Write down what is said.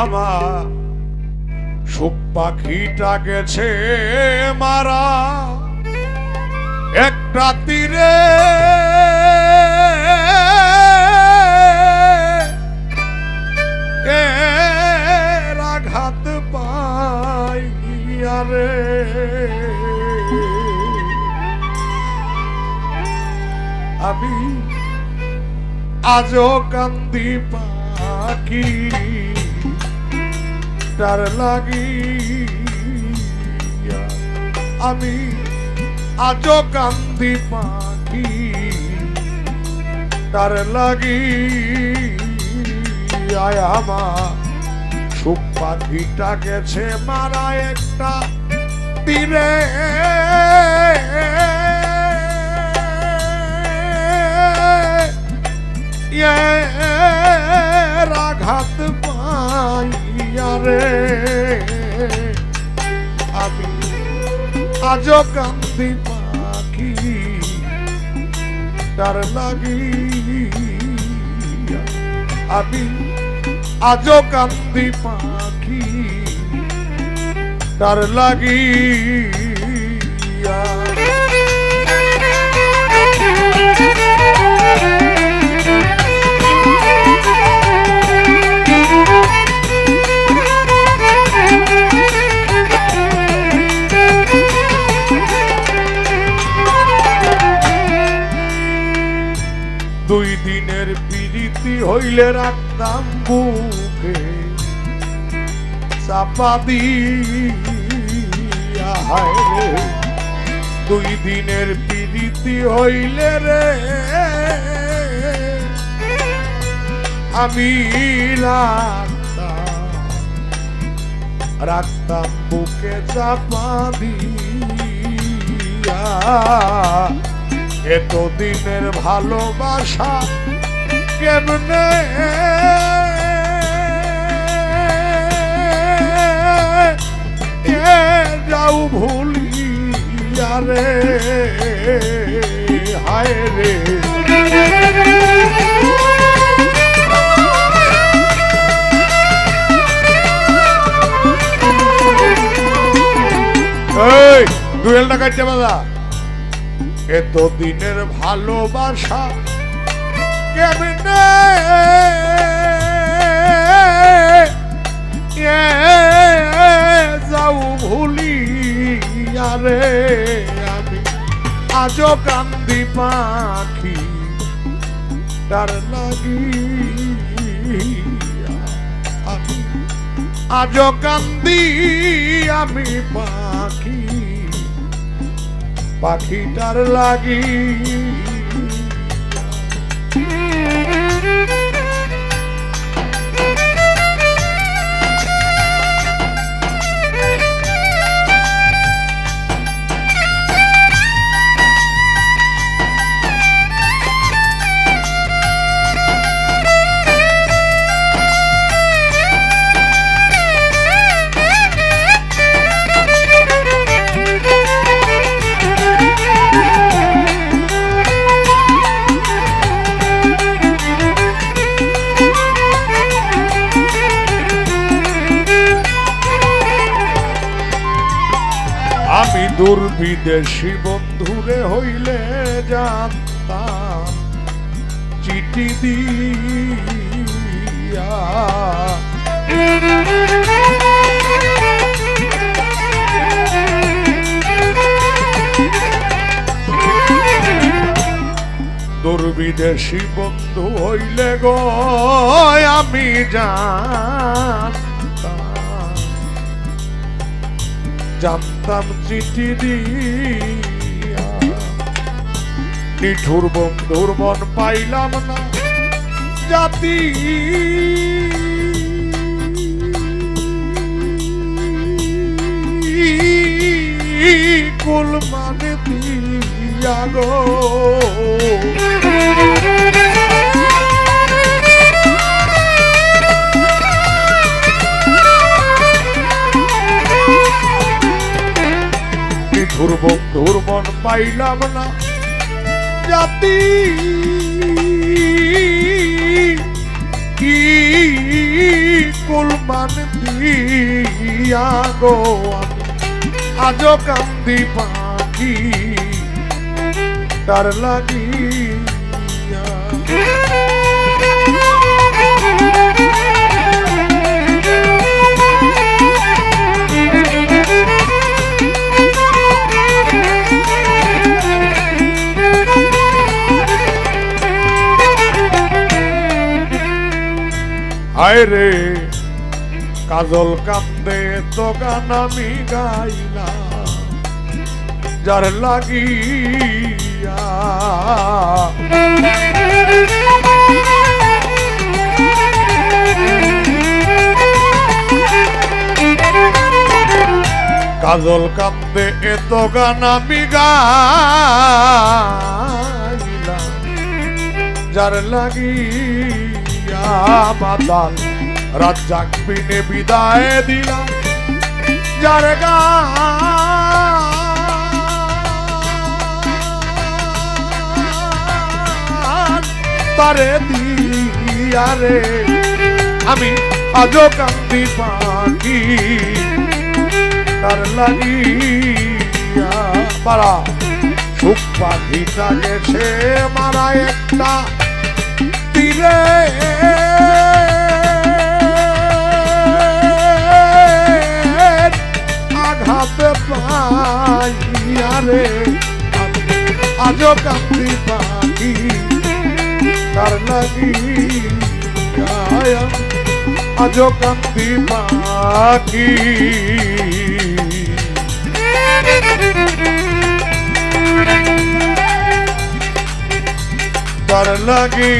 আমার সুখ পাখিটা গেছে মারা। একটা তীরে আঘাত পাইয়া রে। আমি আজও কান্দি পাখি। তার লাগিয়া আমি আজ কান্দি পাখি তার লাগি আমার। সুখ গেছে মারা একটা তীরে। আজও কান্দি পাখি তার লাগি। আমি আজও কান্দি পাখি তার লাগিয়া হইলে রাখতাম বুকে চাপা দিয়া রে দুই দিনের পিরিতি হইলে রে আমি রাখতাম রাখতাম বুকে চাপা দিয়া এতদিনের ভালোবাসা কেমনে যাও ভুলিয়া রে হায় রে এই দুয়েলটা কাটছে বাদা। এত দিনের ভালোবাসা কেমনে এ যাও ভুলি কান্দি পাখি তার লাগি আজও কান্দি আমি পাখি পাখিটার লাগি বিদেশি বন্ধুরে হইলে জানতাম চিঠি দিয়া। দূর বিদেশি বন্ধু হইলে গো আমি জানতাম। জানতাম চিঠি দিয়া। নিঠুর বন্ধুর মন পাইলাম না জাতি। কুল মানে দিয়া গো। নিঠুর বন্ধুর মন পাইলাম না। জাতি কি কুল অভিমান দিয়া গো আজও কান্দি পাখি তার লাগিয়া। হায় রে কাজল কান্দে তো গান আমি গাইলাম, যার লাগিয়া। কাজল কান্দে এত গান আমি গাইলাম, যার লাগিয়া। বাদাল রাজ্জাক বিনে বিদায় দিলাম। যার গান তারে দিয়া রে, আমি আজও কান্দি পাখি তার লাগিয়া পারা সুখ পাখিটা গেছে রে আজও কান্দি পাখি তার লাগি আজও কান্দি পাখি তার লাগি